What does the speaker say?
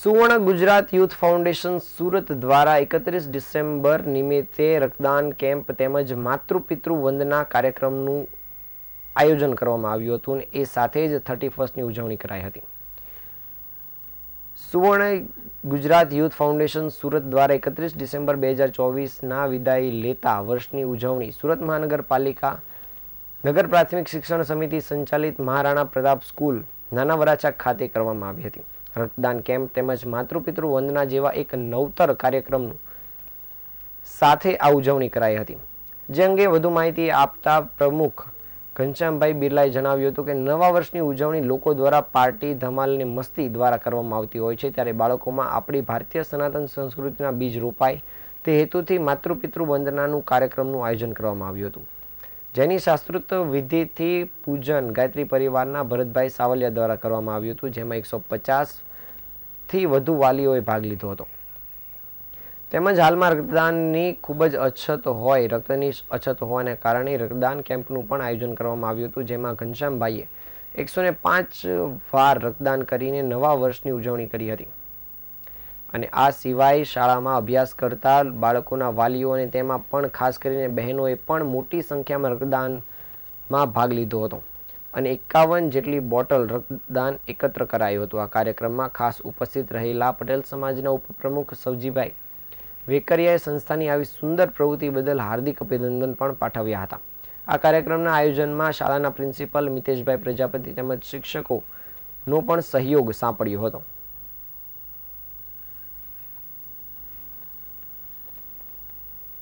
સુવર્ણ Gujarat youth foundation Surat દ્વારા એકત્રીસ ડિસેમ્બર નિમિત્તે રક્તદાન કેમ્પ તેમજ માતૃપિતૃ વંદના કાર્યક્રમનું આયોજન કરવામાં આવ્યું હતું અને એ સાથે જ થર્ટી ફર્સ્ટની ઉજવણી કરાઈ હતી. સુવર્ણ ગુજરાત યુથ ફાઉન્ડેશન સુરત દ્વારા એકત્રીસ ડિસેમ્બર બે હજાર ચોવીસના વિદાય લેતા વર્ષની ઉજવણી સુરત મહાનગરપાલિકા નગર પ્રાથમિક શિક્ષણ સમિતિ સંચાલિત મહારાણા પ્રતાપ સ્કૂલ નાના વરાછા ખાતે કરવામાં આવી હતી. રક્તદાન કેમ્પ તેમજ માતૃપિતૃ વંદના જેવા એક નવતર કાર્યક્રમનું સાથે આ ઉજવણી કરાઈ હતી. જે અંગે વધુ માહિતી આપતા પ્રમુખ ઘનશ્યામભાઈ બિરલાએ જણાવ્યું હતું કે નવા વર્ષની ઉજવણી લોકો દ્વારા પાર્ટી ધમાલ અને મસ્તી દ્વારા કરવામાં આવતી હોય છે ત્યારે બાળકોમાં આપણી ભારતીય સનાતન સંસ્કૃતિના બીજ રોપાય તે હેતુથી માતૃપિતૃ વંદનાનું કાર્યક્રમનું આયોજન કરવામાં આવ્યું હતું. જેની શાસ્ત્રોક્ત વિધિથી પૂજન ગાયત્રી પરિવારના ભરતભાઈ સાવલિયા દ્વારા કરવામાં આવ્યું હતું, જેમાં એકસો પચાસથી વધુ વાલીઓએ ભાગ લીધો હતો. તેમજ હાલમાં રક્તદાનની ખૂબ જ અછત હોય, રક્તની અછત હોવાને કારણે રક્તદાન કેમ્પનું પણ આયોજન કરવામાં આવ્યું હતું, જેમાં ઘનશ્યામભાઈએ એકસો ને પાંચ વાર રક્તદાન કરીને નવા વર્ષની ઉજવણી કરી હતી. અને આ સિવાય શાળામાં અભ્યાસ કરતા બાળકોના વાલીઓ અને તેમાં પણ ખાસ કરીને બહેનોએ પણ મોટી સંખ્યામાં રક્તદાનમાં ભાગ લીધો હતો. અને એકાવન જેટલી બોટલ રક્તદાન એકત્ર કરાયું હતું. આ કાર્યક્રમમાં ખાસ ઉપસ્થિત રહેલા પટેલ સમાજના ઉપપ્રમુખ સવજીભાઈ વેકરિયાએ સંસ્થાની આવી સુંદર પ્રવૃત્તિ બદલ હાર્દિક અભિનંદન પણ પાઠવ્યા હતા. આ કાર્યક્રમના આયોજનમાં શાળાના પ્રિન્સિપલ મિતેશભાઈ પ્રજાપતિ તેમજ શિક્ષકોનો પણ સહયોગ સાંપડ્યો હતો.